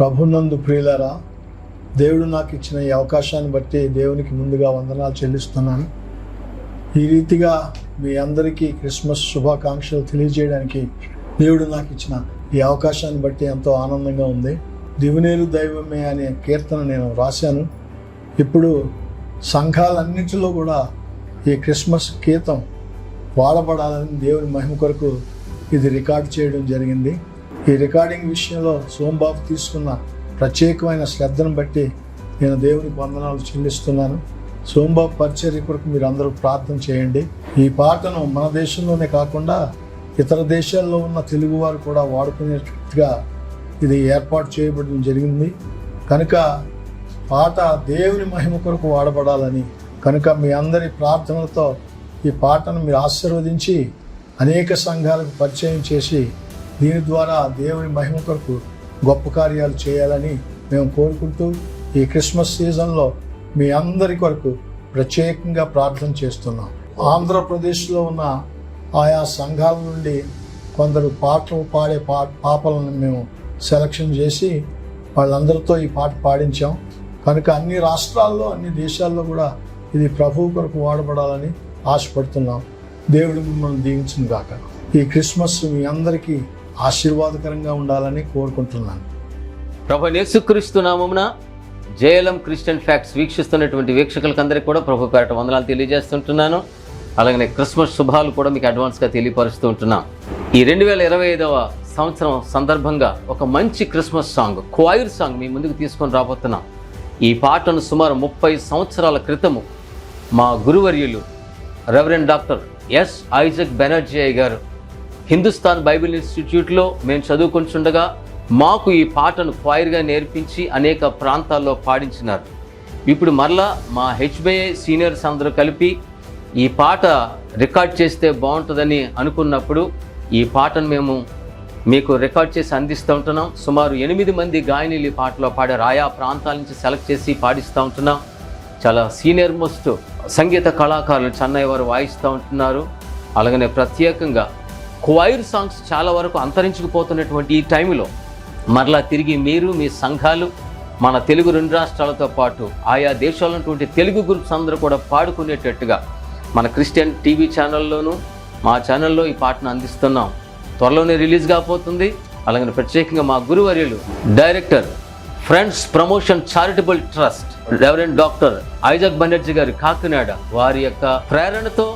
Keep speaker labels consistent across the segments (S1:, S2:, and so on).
S1: ప్రభునందు ప్రియులరా దేవుడు నాకు ఇచ్చిన ఈ అవకాశాన్ని బట్టి దేవునికి ముందుగా వందనాలు చెల్లిస్తున్నాను. ఈ రీతిగా మీ అందరికీ క్రిస్మస్ శుభాకాంక్షలు తెలియజేయడానికి దేవుడు నాకు ఇచ్చిన ఈ అవకాశాన్ని బట్టి ఎంతో ఆనందంగా ఉంది. దివినేరు దైవమే అనే కీర్తన నేను రాశాను ఇప్పుడు సంఘాలన్నింటిలో కూడా ఈ క్రిస్మస్ గీతం వాడబడాలని దేవుని మహిమ కొరకు ఇది రికార్డ్ చేయడం జరిగింది. ఈ రికార్డింగ్ విషయంలో సోంబాబు తీసుకున్న ప్రత్యేకమైన శ్రద్ధను బట్టి నేను దేవునికి వందనాలు చెల్లిస్తున్నాను. సోంబాబు పరిచర్య కొరకు మీరు అందరూ ప్రార్థన చేయండి. ఈ పాటను మన దేశంలోనే కాకుండా ఇతర దేశాల్లో ఉన్న తెలుగువారు కూడా వాడుకునేట్టుగా ఇది ఏర్పాటు చేయబడడం జరిగింది. కనుక పాట దేవుని మహిమ కొరకు వాడబడాలని కనుక మీ అందరి ప్రార్థనలతో ఈ పాటను మీరు ఆశీర్వదించి అనేక సంఘాలకు పరిచయం చేసి దీని ద్వారా దేవుని మహిమ కొరకు గొప్ప కార్యాలు చేయాలని మేము కోరుకుంటూ ఈ క్రిస్మస్ సీజన్లో మీ అందరి కొరకు ప్రత్యేకంగా ప్రార్థన చేస్తున్నాం. ఆంధ్రప్రదేశ్లో ఉన్న ఆయా సంఘాల నుండి కొందరు పాటలు పాడే పా పాపలను మేము సెలక్షన్ చేసి వాళ్ళందరితో ఈ పాట పాడించాం. కనుక అన్ని రాష్ట్రాల్లో అన్ని దేశాల్లో కూడా ఇది ప్రభువు కొరకు వాడబడాలని ఆశపడుతున్నాం. దేవుడు మిమ్మల్ని దీవించిన గాక ఈ క్రిస్మస్ మీ అందరికీ ఆశీర్వాదకరంగా ఉండాలని కోరుకుంటున్నాను.
S2: ప్రభు యేసుక్రీస్తు నామమున జేఎల్ఎం క్రిస్టియన్ ఫ్యాక్ట్స్ వీక్షిస్తున్నటువంటి వీక్షకులకందరికీ కూడా ప్రభు పేరట వందనాలు తెలియజేస్తుంటున్నాను. అలాగనే క్రిస్మస్ శుభాలు కూడా మీకు అడ్వాన్స్గా తెలియపరుస్తూ ఉంటున్నాం. ఈ రెండు వేల ఇరవై ఐదవ సంవత్సరం సందర్భంగా ఒక మంచి క్రిస్మస్ సాంగ్ క్వైర్ సాంగ్ మీ ముందుకు తీసుకొని రాబోతున్నాం. ఈ పాటను సుమారు ముప్పై సంవత్సరాల క్రితము మా గురువర్యులు reverend doctor S Isaac Banerjee garu Hindustan Bible ఇన్స్టిట్యూట్లో మేము చదువుకుంటుండగా మాకు ఈ పాటను క్వైర్గా నేర్పించి అనేక ప్రాంతాల్లో పాడించినారు. ఇప్పుడు మరలా మా హెచ్బిఐ సీనియర్స్ అందరూ కలిపి ఈ పాట రికార్డ్ చేస్తే బాగుంటుందని అనుకున్నప్పుడు ఈ పాటను మేము మీకు రికార్డ్ చేసి అందిస్తూ ఉంటున్నాం. సుమారు ఎనిమిది మంది గాయనీలు ఈ పాటలో పాడారు ఆయా ప్రాంతాల నుంచి సెలెక్ట్ చేసి పాడిస్తూ ఉంటున్నాం. చాలా సీనియర్ మోస్ట్ సంగీత కళాకారులు చెన్నై వారు వాయిస్తూ ఉంటున్నారు. అలాగనే ప్రత్యేకంగా క్వైర్ సాంగ్స్ చాలా వరకు అంతరించుకుపోతున్నటువంటి ఈ టైంలో మరలా తిరిగి మీరు మీ సంఘాలు మన తెలుగు రెండు రాష్ట్రాలతో పాటు ఆయా దేశాలటువంటి తెలుగు గ్రూప్స్ అందరూ కూడా పాడుకునేటట్టుగా మన క్రిస్టియన్ టీవీ ఛానల్లోనూ మా ఛానల్లో ఈ పాటను అందిస్తున్నాం. త్వరలోనే రిలీజ్ కాబోతుంది. అలాగే ప్రత్యేకంగా మా గురువర్యులు director friends promotion charitable trust reverend doctor Isaac Banerjee గారి కాకినాడ వారి యొక్క ప్రేరణతో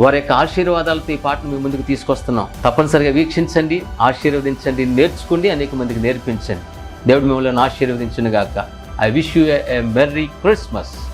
S2: వారి యొక్క ఆశీర్వాదాలతో ఈ పాటను మీ ముందుకు తీసుకొస్తున్నాం. తప్పనిసరిగా వీక్షించండి ఆశీర్వదించండి నేర్చుకోండి అనేక మందికి నేర్పించండి. దేవుడు మిమ్మల్ని ఆశీర్వదించిన గాక I wish you a merry Christmas